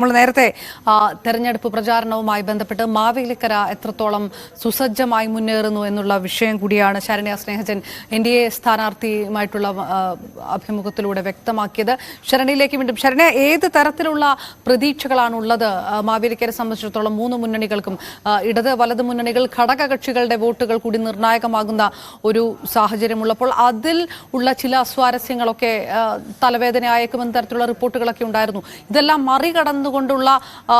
നമ്മൾ നേരത്തെ തെരഞ്ഞെടുപ്പ് പ്രചാരണവുമായി ബന്ധപ്പെട്ട് മാവേലിക്കര എത്രത്തോളം സുസജ്ജമായി മുന്നേറുന്നു എന്നുള്ള വിഷയം കൂടിയാണ് Saranya Snehajan N D A സ്ഥാനാർത്ഥിയുമായിട്ടുള്ള അഭിമുഖത്തിലൂടെ വ്യക്തമാക്കിയത്. ശരണിയിലേക്ക് വീണ്ടും. ശരണ്യ ഏത് തരത്തിലുള്ള പ്രതീക്ഷകളാണ് ഉള്ളത് മാവേലിക്കരെ സംബന്ധിച്ചിടത്തോളം മൂന്ന് മുന്നണികൾക്കും ഇടത് വലത് മുന്നണികൾ ഘടകകക്ഷികളുടെ വോട്ടുകൾ കൂടി നിർണായകമാകുന്ന ഒരു സാഹചര്യമുള്ളപ്പോൾ അതിൽ ഉള്ള ചില സ്വാരസ്യങ്ങളൊക്കെ തലവേദന തലവേദനയായേക്കുമെന്ന തരത്തിലുള്ള റിപ്പോർട്ടുകളൊക്കെ ഉണ്ടായിരുന്നു. ഇതെല്ലാം മറികടന്നുകൊണ്ടുള്ള ആ,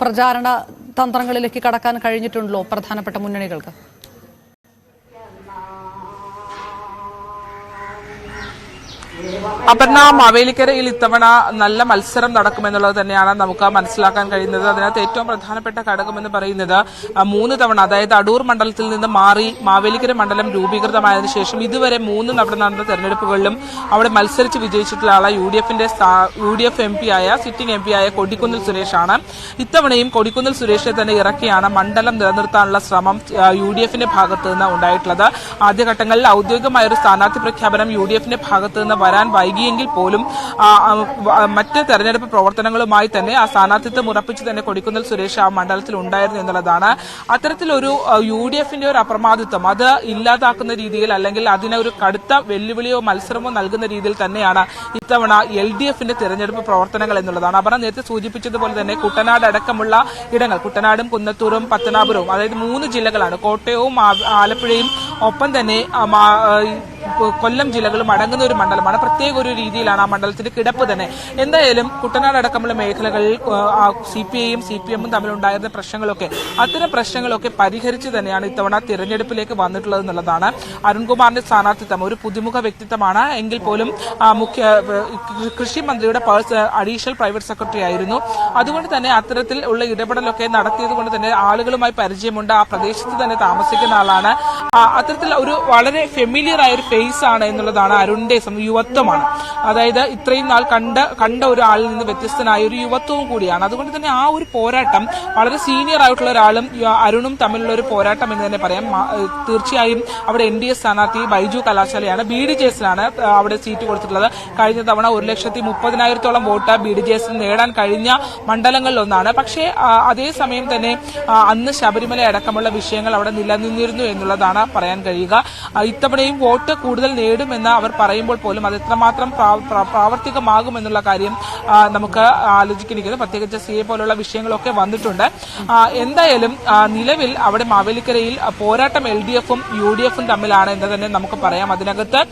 പ്രചാരണ തന്ത്രങ്ങളിലേക്ക് കടക്കാൻ കഴിഞ്ഞിട്ടുണ്ടല്ലോ പ്രധാനപ്പെട്ട മുന്നണികൾക്ക്? അപർണ മാവേലിക്കരയിൽ ഇത്തവണ നല്ല മത്സരം നടക്കുമെന്നുള്ളത് തന്നെയാണ് നമുക്ക് മനസ്സിലാക്കാൻ കഴിയുന്നത്. അതിനകത്ത് ഏറ്റവും പ്രധാനപ്പെട്ട ഘടകം എന്ന് പറയുന്നത് മൂന്ന് തവണ അതായത് അടൂർ മണ്ഡലത്തിൽ നിന്ന് മാറി മാവേലിക്കര മണ്ഡലം രൂപീകൃതമായതിനു ശേഷം ഇതുവരെ മൂന്ന് അവിടെ നടന്ന തെരഞ്ഞെടുപ്പുകളിലും അവിടെ മത്സരിച്ച് വിജയിച്ചിട്ടുള്ള ആളെ യു ഡി എഫിന്റെ U D F M P ആയ സിറ്റിംഗ് എം പി ആയ കൊടിക്കുന്നിൽ സുരേഷാണ്. ഇത്തവണയും കൊടിക്കുന്നിൽ സുരേഷിനെ തന്നെ ഇറക്കിയാണ് മണ്ഡലം നിലനിർത്താനുള്ള ശ്രമം യു ഡി എഫിന്റെ ഭാഗത്ത് നിന്ന് ഉണ്ടായിട്ടുള്ളത്. ആദ്യഘട്ടങ്ങളിൽ ഔദ്യോഗികമായ ഒരു സ്ഥാനാർത്ഥി പ്രഖ്യാപനം യു ഡി എഫിന്റെ ഭാഗത്ത് നിന്ന് വരാൻ വൈകിയെങ്കിൽ പോലും മറ്റ് തെരഞ്ഞെടുപ്പ് പ്രവർത്തനങ്ങളുമായി തന്നെ ആ സ്ഥാനാർത്ഥിത്വം ഉറപ്പിച്ച് തന്നെ കൊടിക്കുന്നിൽ സുരേഷ് ആ മണ്ഡലത്തിൽ ഉണ്ടായിരുന്നു എന്നുള്ളതാണ്. അത്തരത്തിലൊരു യു ഡി എഫിന്റെ ഒരു അപ്രമാദിത്വം അത് ഇല്ലാതാക്കുന്ന രീതിയിൽ അല്ലെങ്കിൽ അതിനെ ഒരു കടുത്ത വെല്ലുവിളിയോ മത്സരമോ നൽകുന്ന രീതിയിൽ തന്നെയാണ് ഇത്തവണ എൽ ഡി എഫിന്റെ തെരഞ്ഞെടുപ്പ് പ്രവർത്തനങ്ങൾ എന്നുള്ളതാണ്. അപർണ നേരത്തെ സൂചിപ്പിച്ചതുപോലെ തന്നെ കുട്ടനാട് അടക്കമുള്ള ഇടങ്ങൾ. കുട്ടനാടും കുന്നത്തൂരും പത്തനാപുരവും അതായത് മൂന്ന് ജില്ലകളാണ്. കോട്ടയവും ആലപ്പുഴയും ഒപ്പം തന്നെ കൊല്ലം ജില്ലകളും അടങ്ങുന്ന ഒരു മണ്ഡലമാണ് പ്രത്യേക ഒരു രീതിയിലാണ് ആ മണ്ഡലത്തിന്റെ കിടപ്പ് തന്നെ. എന്തായാലും കുട്ടനാട് അടക്കമുള്ള മേഖലകളിൽ സി പി ഐയും സി പി എമ്മും തമ്മിലുണ്ടായിരുന്ന പ്രശ്നങ്ങളൊക്കെ അത്തരം പ്രശ്നങ്ങളൊക്കെ പരിഹരിച്ച് തന്നെയാണ് ഇത്തവണ തിരഞ്ഞെടുപ്പിലേക്ക് വന്നിട്ടുള്ളത് എന്നുള്ളതാണ് അരുൺകുമാറിന്റെ സ്ഥാനാർത്ഥിത്വം. ഒരു പുതുമുഖ വ്യക്തിത്വമാണ്. എങ്കിൽ പോലും മുഖ്യ കൃഷി മന്ത്രിയുടെ അഡീഷണൽ പ്രൈവറ്റ് സെക്രട്ടറി ആയിരുന്നു. അതുകൊണ്ട് തന്നെ അത്തരത്തിൽ ഉള്ള ഇടപെടലൊക്കെ നടത്തിയത് കൊണ്ട് തന്നെ ആളുകളുമായി പരിചയമുണ്ട്. ആ പ്രദേശത്ത് തന്നെ താമസിക്കുന്ന ആളാണ്. അത്തരത്തിൽ ഒരു വളരെ ഫെമിലിയർ ആയ ഒരു ഫേസ് ആണ് എന്നുള്ളതാണ് അരുണിന്റെ യുവത്വമാണ്. അതായത് ഇത്രയും നാൾ കണ്ട കണ്ട ഒരാളിൽ നിന്ന് വ്യത്യസ്തനായ ഒരു യുവത്വവും കൂടിയാണ്. അതുകൊണ്ട് തന്നെ ആ ഒരു പോരാട്ടം വളരെ സീനിയർ ആയിട്ടുള്ള ഒരാളും അരുണും തമ്മിലുള്ള ഒരു പോരാട്ടം എന്ന് തന്നെ പറയാം. തീർച്ചയായും അവിടെ എൻ ഡി എ സ്ഥാനാർത്ഥി ബൈജു കലാശാലയാണ്. ബി ഡി ജെ എസിനാണ് അവിടെ സീറ്റ് കൊടുത്തിട്ടുള്ളത്. കഴിഞ്ഞ തവണ ഒരു ലക്ഷത്തി മുപ്പതിനായിരത്തോളം വോട്ട് ബി ഡി ജെ എസിന് നേടാൻ കഴിഞ്ഞ മണ്ഡലങ്ങളിലൊന്നാണ് പക്ഷേ അതേസമയം തന്നെ അന്ന് ശബരിമല അടക്കമുള്ള വിഷയങ്ങൾ അവിടെ നിലനിന്നിരുന്നു എന്നുള്ളതാണ് പറയാൻ കഴിയുക. ഇത്തവണയും വോട്ട് കൂടുതൽ നേടുമെന്ന് അവർ പറയുമ്പോൾ പോലും അത് എത്രമാത്രം പ്രാ- പ്രാ- പ്രാവർത്തികമാകുമെന്നുള്ള കാര്യം നമുക്ക് ആലോചിക്കേണ്ടിയിരിക്കുന്നു പ്രത്യേകിച്ച് സി എ പോലുള്ള വിഷയങ്ങളൊക്കെ വന്നിട്ടുണ്ട്. എന്തായാലും നിലവിൽ അവിടെ മാവേലിക്കരയിൽ പോരാട്ടം എൽ ഡി എഫും യു ഡി എഫും തമ്മിലാണ് എന്ന് തന്നെ നമുക്ക് പറയാം. അതിനകത്ത്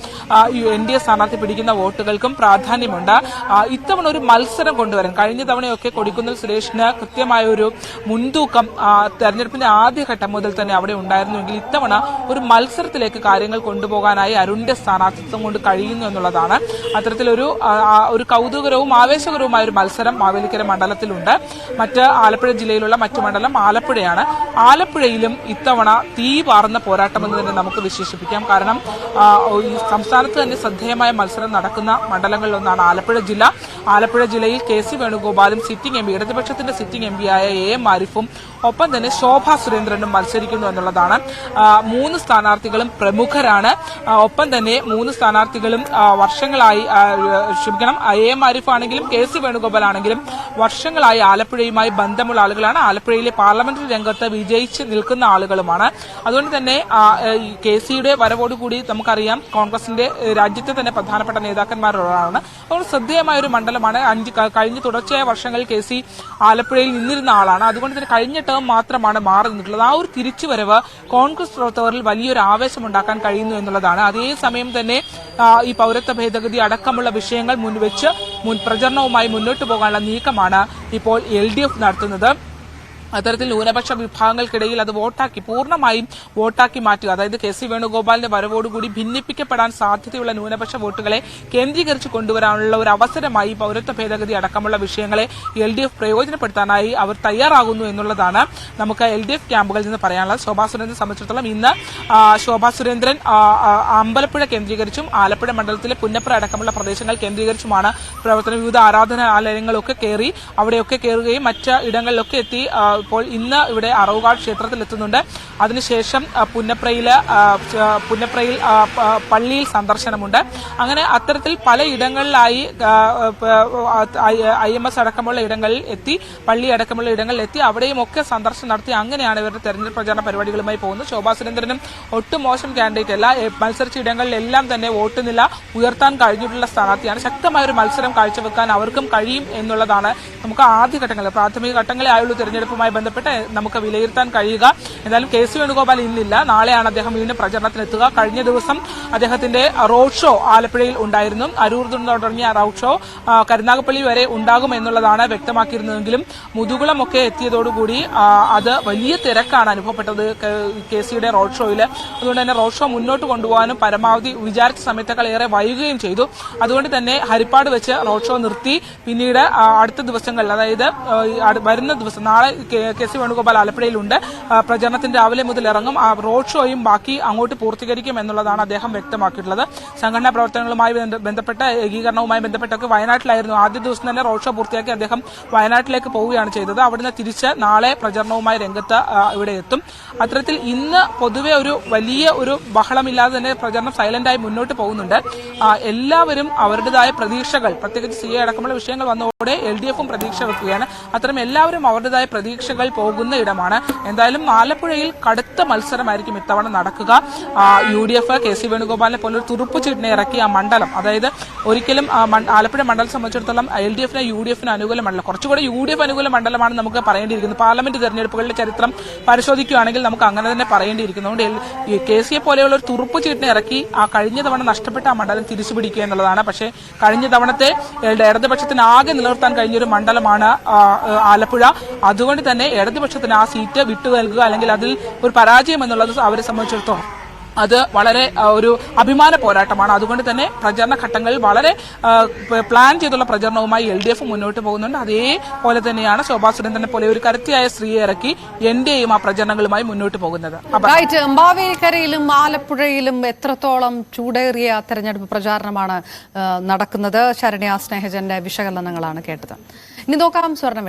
എൻ ഡി എ സ്ഥാനാർത്ഥി പിടിക്കുന്ന വോട്ടുകൾക്കും പ്രാധാന്യമുണ്ട്. ഇത്തവണ ഒരു മത്സരം കൊണ്ടുവരാൻ കഴിഞ്ഞ തവണയൊക്കെ കൊടിക്കുന്നിൽ സുരേഷിന് കൃത്യമായ ഒരു മുൻതൂക്കം തെരഞ്ഞെടുപ്പിന്റെ ആദ്യഘട്ടം മുതൽ തന്നെ അവിടെ ഉണ്ടായിരുന്നുവെങ്കിൽ ഇത്തവണ ഒരു മത്സരത്തിലേക്ക് കാര്യങ്ങൾ കൊണ്ടുപോകാനായി അരുണിന്റെ സ്ഥാനാർത്ഥിത്വം കൊണ്ട് കഴിയുന്നു എന്നുള്ളതാണ്. അത്തരത്തിലൊരു ഒരു കൗതുകരവും ആവേശകരവുമായ ഒരു മത്സരം മാവേലിക്കര മണ്ഡലത്തിലുണ്ട്. മറ്റ് ആലപ്പുഴ ജില്ലയിലുള്ള മറ്റു മണ്ഡലം ആലപ്പുഴയാണ്. ആലപ്പുഴയിലും ഇത്തവണ തീ പാർന്ന പോരാട്ടം എന്ന് തന്നെ നമുക്ക് വിശേഷിപ്പിക്കാം. കാരണം ഈ സംസ്ഥാനത്ത് തന്നെ ശ്രദ്ധേയമായ മത്സരം നടക്കുന്ന മണ്ഡലങ്ങളിലൊന്നാണ് ആലപ്പുഴ ജില്ല. ആലപ്പുഴ ജില്ലയിൽ കെ സി വേണുഗോപാലും സിറ്റിംഗ് എം പി ഇടതുപക്ഷത്തിന്റെ സിറ്റിംഗ് എം പിയായ എ എം ആരിഫും ഒപ്പം തന്നെ ശോഭ സുരേന്ദ്രനും മത്സരിക്കുന്നു എന്നുള്ളതാണ്. മൂന്ന് മൂന്ന് സ്ഥാനാർത്ഥികളും പ്രമുഖരാണ്. ഒപ്പം തന്നെ മൂന്ന് സ്ഥാനാർത്ഥികളും വർഷങ്ങളായി ക്ഷമിക്കണം എ എം ആരിഫ് ആണെങ്കിലും കെ സി വേണുഗോപാൽ ആണെങ്കിലും വർഷങ്ങളായി ആലപ്പുഴയുമായി ബന്ധമുള്ള ആളുകളാണ്. ആലപ്പുഴയിലെ പാർലമെന്ററി രംഗത്ത് വിജയിച്ച് നിൽക്കുന്ന ആളുകളുമാണ്. അതുകൊണ്ട് തന്നെ കെ സിയുടെ വരവോടുകൂടി നമുക്കറിയാം കോൺഗ്രസിന്റെ രാജ്യത്തെ തന്നെ പ്രധാനപ്പെട്ട നേതാക്കന്മാരൊരാളാണ് അതുകൊണ്ട് ശ്രദ്ധേയമായ ഒരു മണ്ഡലമാണ്. അഞ്ച് കഴിഞ്ഞ തുടർച്ചയായ വർഷങ്ങളിൽ കെ സി ആലപ്പുഴയിൽ നിന്നിരുന്ന ആളാണ്. അതുകൊണ്ട് തന്നെ കഴിഞ്ഞ ടേം മാത്രമാണ് മാറി നിന്നിട്ടുള്ളത്. ആ ഒരു തിരിച്ചുവരവ് കോൺഗ്രസ് പ്രവർത്തകരിൽ വലിയൊരു ആവേശം ഉണ്ടാക്കാൻ കഴിയുന്നു എന്നുള്ളതാണ്. അതേസമയം തന്നെ ഈ പൗരത്വ ഭേദഗതി അടക്കമുള്ള വിഷയങ്ങൾ മുൻവെച്ച് മുൻ പ്രചരണവുമായി മുന്നോട്ട് പോകാനുള്ള നീക്കമാണ് ഇപ്പോൾ എൽ ഡി എഫ് നടത്തുന്നത്. അത്തരത്തിൽ ന്യൂനപക്ഷ വിഭാഗങ്ങൾക്കിടയിൽ അത് വോട്ടാക്കി പൂർണമായും വോട്ടാക്കി മാറ്റുക. അതായത് കെ സി വേണുഗോപാലിന്റെ വരവോടുകൂടി ഭിന്നിപ്പിക്കപ്പെടാൻ സാധ്യതയുള്ള ന്യൂനപക്ഷ വോട്ടുകളെ കേന്ദ്രീകരിച്ച് കൊണ്ടുവരാനുള്ള ഒരു അവസരമായി പൗരത്വ ഭേദഗതി അടക്കമുള്ള വിഷയങ്ങളെ എൽ ഡി എഫ് പ്രയോജനപ്പെടുത്താനായി അവർ തയ്യാറാകുന്നു എന്നുള്ളതാണ് നമുക്ക് എൽ ഡി എഫ് ക്യാമ്പുകളിൽ നിന്ന് പറയാനുള്ളത്. ശോഭാ സുരേന്ദ്രനെ സംബന്ധിച്ചിടത്തോളം ഇന്ന് ശോഭാ സുരേന്ദ്രൻ അമ്പലപ്പുഴ കേന്ദ്രീകരിച്ചും ആലപ്പുഴ മണ്ഡലത്തിലെ പുന്നപ്പുറ അടക്കമുള്ള പ്രദേശങ്ങൾ കേന്ദ്രീകരിച്ചുമാണ് പ്രവർത്തന. വിവിധ ആരാധനാലയങ്ങളൊക്കെ കയറി അവിടെയൊക്കെ കയറുകയും മറ്റ് ഇടങ്ങളിലൊക്കെ എത്തി ഇപ്പോൾ ഇന്ന് ഇവിടെ അറവുകാട് ക്ഷേത്രത്തിൽ എത്തുന്നുണ്ട് അതിനുശേഷം പുന്നപ്രയിൽ പുന്നപ്രയിൽ പള്ളിയിൽ സന്ദർശനമുണ്ട്. അങ്ങനെ അത്തരത്തിൽ പലയിടങ്ങളിലായി ഐ എം എസ് അടക്കമുള്ള ഇടങ്ങളിൽ എത്തി പള്ളി അടക്കമുള്ള ഇടങ്ങളിൽ എത്തി അവിടെയും ഒക്കെ സന്ദർശനം നടത്തി. അങ്ങനെയാണ് ഇവരുടെ തെരഞ്ഞെടുപ്പ് പ്രചാരണ പരിപാടികളുമായി പോകുന്നത്. ശോഭാ സുരേന്ദ്രനും ഒട്ടും മോശം കാൻഡിഡേറ്റ് അല്ല. മത്സരിച്ച ഇടങ്ങളിലെല്ലാം തന്നെ വോട്ട് നില ഉയർത്താൻ കഴിഞ്ഞിട്ടുള്ള സ്ഥാനാർത്ഥിയാണ്. ശക്തമായ ഒരു മത്സരം കാഴ്ചവെക്കാൻ അവർക്കും കഴിയും എന്നുള്ളതാണ് നമുക്ക് ആദ്യ ഘട്ടങ്ങളിൽ പ്രാഥമിക ഘട്ടങ്ങളെ ആയുള്ളൂ തെരഞ്ഞെടുപ്പുമായി ബന്ധപ്പെട്ട് നമുക്ക് വിലയിരുത്താൻ കഴിയുക. എന്തായാലും കെ സി വേണുഗോപാൽ ഇന്നില്ല. നാളെയാണ് അദ്ദേഹം വീണ്ടും പ്രചരണത്തിനെത്തുക കഴിഞ്ഞ ദിവസം അദ്ദേഹത്തിന്റെ റോഡ് ഷോ ആലപ്പുഴയിൽ ഉണ്ടായിരുന്നു. അരൂർ തുടങ്ങിയ റോഡ് ഷോ കരുനാഗപ്പള്ളി വരെ ഉണ്ടാകും എന്നുള്ളതാണ് വ്യക്തമാക്കിയിരുന്നതെങ്കിലും മുതുകുളമൊക്കെ എത്തിയതോടുകൂടി അത് വലിയ തിരക്കാണ് അനുഭവപ്പെട്ടത് കെ സിയുടെ റോഡ് ഷോയിൽ അതുകൊണ്ട് തന്നെ റോഡ് ഷോ മുന്നോട്ട് കൊണ്ടുപോകാനും പരമാവധി വിചാരിച്ച സമയത്തേക്കാൾ ഏറെ വൈകുകയും ചെയ്തു. അതുകൊണ്ട് തന്നെ ഹരിപ്പാട് വെച്ച് റോഡ് ഷോ നിർത്തി. പിന്നീട് അടുത്ത ദിവസങ്ങളിൽ അതായത് വരുന്ന ദിവസം നാളെ കെ- സി വേണുഗോപാൽ ആലപ്പുഴയിലുണ്ട്. ആ, പ്രചരണത്തിന് രാവിലെ മുതൽ ഇറങ്ങും. ആ റോഡ് ഷോയും ബാക്കി അങ്ങോട്ട് പൂർത്തീകരിക്കും എന്നുള്ളതാണ് അദ്ദേഹം വ്യക്തമാക്കിയിട്ടുള്ളത്. സംഘടനാ പ്രവർത്തനങ്ങളുമായി ബന്ധ- ബന്ധപ്പെട്ട ഏകീകരണവുമായി ബന്ധപ്പെട്ടൊക്കെ വയനാട്ടിലായിരുന്നു. ആദ്യ ദിവസം തന്നെ റോഡ് ഷോ പൂർത്തിയാക്കി അദ്ദേഹം വയനാട്ടിലേക്ക് പോവുകയാണ് ചെയ്തത്. അവിടുന്ന് തിരിച്ച് നാളെ പ്രചരണവുമായി രംഗത്ത് ഇവിടെ എത്തും. അത്തരത്തിൽ ഇന്ന് പൊതുവെ ഒരു വലിയ ഒരു ബഹളമില്ലാതെ തന്നെ പ്രചരണം സൈലന്റായി മുന്നോട്ട് പോകുന്നുണ്ട്. എല്ലാവരും അവരുടേതായ പ്രതീക്ഷകൾ പ്രത്യേകിച്ച് സി എ അടക്കമുള്ള വിഷയങ്ങൾ വന്നതോടെ എൽ ഡി എഫും പ്രതീക്ഷ വെക്കുകയാണ്. അത്തരം എല്ലാവരും അവരുടേതായ പ്രതീക്ഷകൾ പോകുന്ന ഇടമാണ്. എന്തായാലും ആലപ്പുഴയിൽ കടുത്ത മത്സരമായിരിക്കും ഇത്തവണ നടക്കുക. U D F K C വേണുഗോപാലിനെ പോലെ ഒരു തുറുപ്പ് ചീട്ടിനെ ഇറക്കിയ മണ്ഡലം. അതായത് ഒരിക്കലും ആലപ്പുഴ മണ്ഡലം സംബന്ധിച്ചിടത്തോളം എൽ ഡി എഫിന് യു ഡി എഫിന് അനുകൂല മണ്ഡലം കുറച്ചുകൂടെ യു ഡി എഫ് അനുകൂല മണ്ഡലമാണ് നമുക്ക് പറയേണ്ടിയിരിക്കുന്നത്. പാർലമെന്റ് തെരഞ്ഞെടുപ്പുകളുടെ ചരിത്രം പരിശോധിക്കുകയാണെങ്കിൽ നമുക്ക് അങ്ങനെ തന്നെ പറയേണ്ടിയിരിക്കുന്നു. അതുകൊണ്ട് കെ സിയെ പോലെയുള്ള ഒരു തുറുപ്പ് ചീട്ടിനെ ഇറക്കി ആ കഴിഞ്ഞ തവണ നഷ്ടപ്പെട്ട ആ മണ്ഡലം തിരിച്ചു പിടിക്കുക എന്നുള്ളതാണ്. പക്ഷേ കഴിഞ്ഞ തവണത്തെ ഇടതുപക്ഷത്തിന് ആകെ നിലനിർത്താൻ കഴിഞ്ഞൊരു മണ്ഡലമാണ് ആലപ്പുഴ. അതുകൊണ്ട് തന്നെ ഇടതുപക്ഷത്തിന് ആ സീറ്റ് വിട്ടു നൽകുക അല്ലെങ്കിൽ അതിൽ ഒരു പരാജയം എന്നുള്ളത് അവരെ സംബന്ധിച്ചിടത്തോളം അത് വളരെ ഒരു അഭിമാന പോരാട്ടമാണ്. അതുകൊണ്ട് തന്നെ പ്രചരണ ഘട്ടങ്ങളിൽ വളരെ പ്ലാൻ ചെയ്തുള്ള പ്രചരണവുമായി എൽ ഡി എഫ് മുന്നോട്ട് പോകുന്നുണ്ട്. അതേപോലെ തന്നെയാണ് ശോഭാ സുരേന്ദ്രനെ പോലെ ഒരു കരുത്തിയായ സ്ത്രീയെ ഇറക്കി എൻ ഡി എയും ആ പ്രചരണങ്ങളുമായി മുന്നോട്ട് പോകുന്നത്. റൈറ്റ് ആലപ്പുഴയിലും എത്രത്തോളം ചൂടേറിയ തെരഞ്ഞെടുപ്പ് പ്രചാരണമാണ് നടക്കുന്നത്? ശരണ്യ സ്നേഹജന്റെ വിശകലനങ്ങളാണ് കേട്ടത്. ഇനി നോക്കാം സ്വർണം